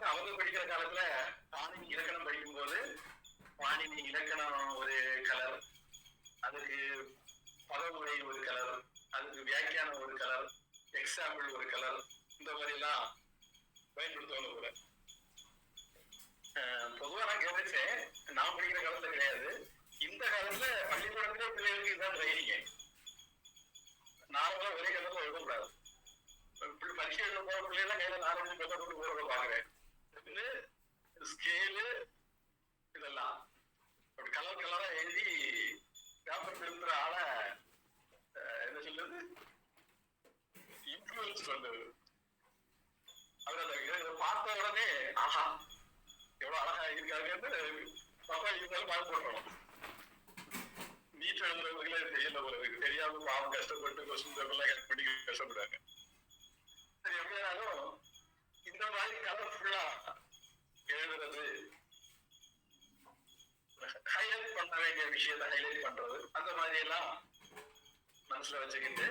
வந்து அவங்க படிக்கிற காலத்துல பாணினி இலக்கணம் படிக்கும்போது பாணினி இலக்கணம் ஒரு கலர் அதுக்கு பதவுரை ஒரு கலர் அதுக்கு வியாக்கியானம் ஒரு கலர் எக்ஸாம்பிள் ஒரு கலர் இந்த மாதிரி எல்லாம் பயன்படுத்துவாங்க கூட பொதுவா நான் கவனிச்சேன் நான் படிக்கிற காலத்துல கிடையாது. இந்த காலத்துல பள்ளிக்கூடத்துல பிள்ளைகளுக்கு இதுதான் ட்ரைனிங்க நார்மலா ஒரே கலர்ல எழுதக்கூடாது. இப்படி பரீட்சை எழுத போற பிள்ளைலாம் கையில நாலஞ்சு பேப்பர் கொண்டு போறத பாக்குறேன் ஸ்கேலு இதெல்லாம். அப்படி கலர் கலரா எழுதி பேப்பர் எழுதுற ஆள என்ன சொல்றது? இன்ஃபுளுன்ஸ் பண்றது. அவர் அந்த இதை பார்த்த உடனே ஆஹா எவ்வளவு அழகா இருக்காங்கன்னு பப்பா இருந்தாலும் பார்த்து போடுறோம் நீட் எழுதுறவங்களே தெரியல ஒரு தெரியாம பாவம் கஷ்டப்பட்டு கொஸ்டின் பேப்பர்லாம் கரெக்ட் பண்ணி கஷ்டப்படுறாங்க சரி எப்படியானாலும் இந்த மாதிரி கலர்ஃபுல்லா எழுதுறது ஹைலைட் பண்ண வேண்டிய விஷயத்தை ஹைலைட் பண்றது. அந்த மாதிரி எல்லாம் மனசுல வச்சுக்கிட்டு